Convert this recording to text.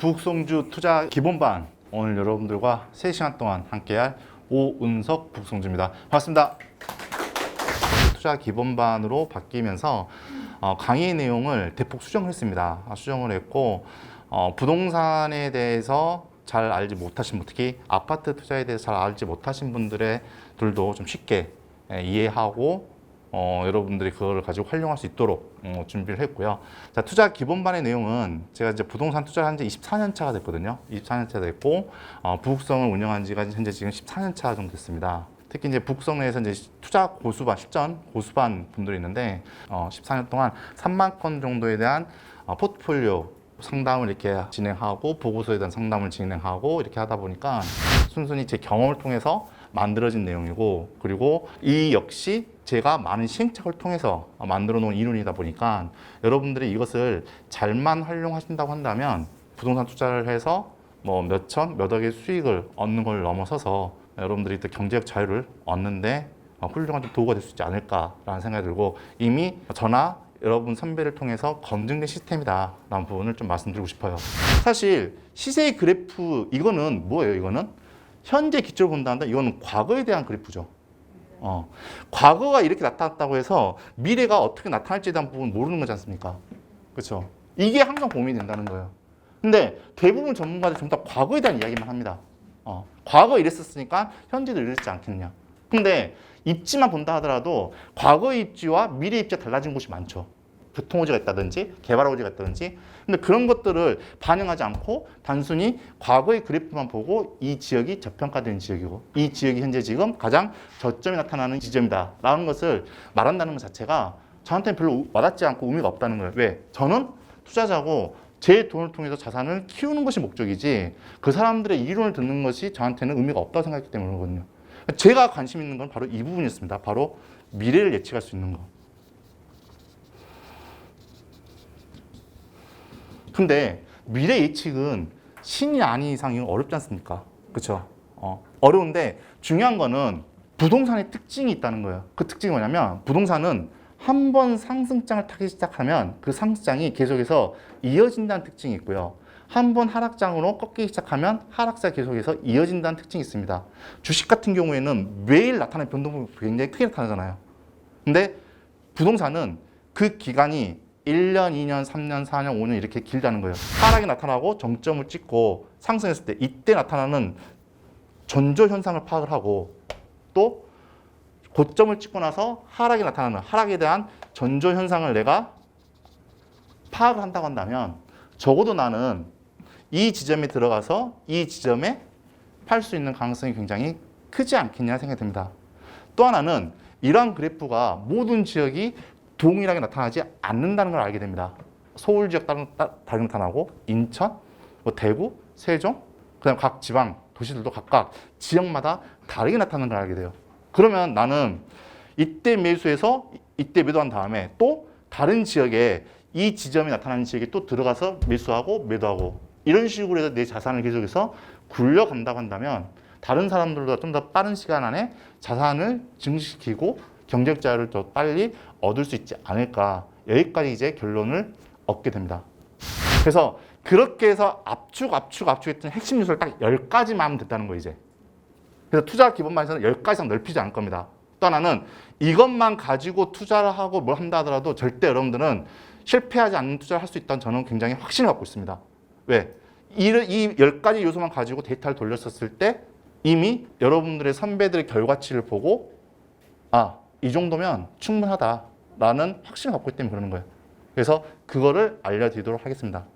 북송주 투자 기본반 오늘 여러분들과 3시간 동안 함께할 오은석 북송주입니다. 반갑습니다. 투자 기본반으로 바뀌면서 어, 강의 내용을 대폭 수정했습니다. 아, 수정을 했고 어, 부동산에 대해서 잘 알지 못하신 분, 특히 아파트 투자에 대해서 잘 알지 못하신 분들의 들도 좀 쉽게 예, 이해하고 어, 여러분들이 그걸 가지고 활용할 수 있도록 어, 준비를 했고요. 자, 투자 기본반의 내용은 제가 이제 부동산 투자를 한 지 24년 차가 됐거든요. 24년 차 됐고 어, 부국성을 운영한 지가 현재 지금 14년 차 정도 됐습니다. 특히 이제 북성 내에서 이제 투자 고수반, 실전 고수반 분들이 있는데 어, 14년 동안 3만 건 정도에 대한 어, 포트폴리오 상담을 이렇게 진행하고 보고서에 대한 상담을 진행하고 이렇게 하다 보니까 순순히 제 경험을 통해서 만들어진 내용이고 그리고 이 역시 제가 많은 시행착오를 통해서 만들어 놓은 이론이다 보니까 여러분들이 이것을 잘만 활용하신다고 한다면 부동산 투자를 해서 뭐 몇천, 몇 억의 수익을 얻는 걸 넘어서서 여러분들이 또 경제적 자유를 얻는데 어, 훌륭한 좀 도구가 될 수 있지 않을까라는 생각이 들고 이미 저나 여러분 선배를 통해서 검증된 시스템이다라는 부분을 좀 말씀드리고 싶어요. 사실 시세의 그래프 이거는 뭐예요? 이거는 현재 기초를 본다는데 이거는 과거에 대한 그래프죠. 어, 과거가 이렇게 나타났다고 해서 미래가 어떻게 나타날지에 대한 부분 모르는 거지 않습니까? 그렇죠? 이게 항상 고민이 된다는 거예요. 근데 대부분 전문가들 전부 다 과거에 대한 이야기만 합니다. 어, 과거 이랬었으니까 현재도 이랬지 않겠냐. 근데 입지만 본다 하더라도 과거의 입지와 미래 입지가 달라진 곳이 많죠. 교통오지가 있다든지 개발오지가 있다든지. 근데 그런 것들을 반영하지 않고 단순히 과거의 그래프만 보고 이 지역이 저평가된 지역이고 이 지역이 현재 지금 가장 저점이 나타나는 지점이다. 라는 것을 말한다는 것 자체가 저한테는 별로 와닿지 않고 의미가 없다는 거예요. 왜? 저는 투자자고 제 돈을 통해서 자산을 키우는 것이 목적이지 그 사람들의 이론을 듣는 것이 저한테는 의미가 없다고 생각했기 때문이거든요. 제가 관심 있는 건 바로 이 부분이었습니다. 바로 미래를 예측할 수 있는 거 근데 미래 예측은 신이 아닌 이상 이건 어렵지 않습니까? 그렇죠? 어, 어려운데 중요한 거는 부동산의 특징이 있다는 거예요. 그 특징이 뭐냐면 부동산은 한 번 상승장을 타기 시작하면 그 상승장이 계속해서 이어진다는 특징이 있고요. 한 번 하락장으로 꺾이기 시작하면 하락세가 계속해서 이어진다는 특징이 있습니다. 주식 같은 경우에는 매일 나타나는 변동폭이 굉장히 크게 나타나잖아요. 근데 부동산은 그 기간이 1년, 2년, 3년, 4년, 5년 이렇게 길다는 거예요. 하락이 나타나고 정점을 찍고 상승했을 때 이때 나타나는 전조 현상을 파악을 하고 또 고점을 찍고 나서 하락이 나타나는 하락에 대한 전조 현상을 내가 파악을 한다고 한다면 적어도 나는 이 지점에 들어가서 이 지점에 팔 수 있는 가능성이 굉장히 크지 않겠냐 생각이 듭니다. 또 하나는 이러한 그래프가 모든 지역이 동일하게 나타나지 않는다는 걸 알게 됩니다. 서울 지역 다른 다르게 나타나고 인천, 뭐 대구, 세종, 그다음 각 지방 도시들도 각각 지역마다 다르게 나타나는 걸 알게 돼요. 그러면 나는 이때 매수해서 이때 매도한 다음에 또 다른 지역에 이 지점이 나타나는 지역에 또 들어가서 매수하고 매도하고 이런 식으로 해서 내 자산을 계속해서 굴려간다고 한다면 다른 사람들보다 좀 더 빠른 시간 안에 자산을 증식시키고 경제적 자유를 더 빨리 얻을 수 있지 않을까 여기까지 이제 결론을 얻게 됩니다. 그래서 그렇게 해서 압축 압축 압축했던 핵심 요소를 딱 10가지만 하면 됐다는 거예요 이제. 그래서 투자 기본반에서는 10가지 이상 넓히지 않을 겁니다. 또 하나는 이것만 가지고 투자를 하고 뭘 한다 하더라도 절대 여러분들은 실패하지 않는 투자를 할 수 있다는 저는 굉장히 확신을 갖고 있습니다. 왜? 이, 이 10가지 요소만 가지고 데이터를 돌렸었을 때 이미 여러분들의 선배들의 결과치를 보고 아, 이 정도면 충분하다라는 확신을 갖고 있기 때문에 그러는 거예요. 그래서 그거를 알려드리도록 하겠습니다.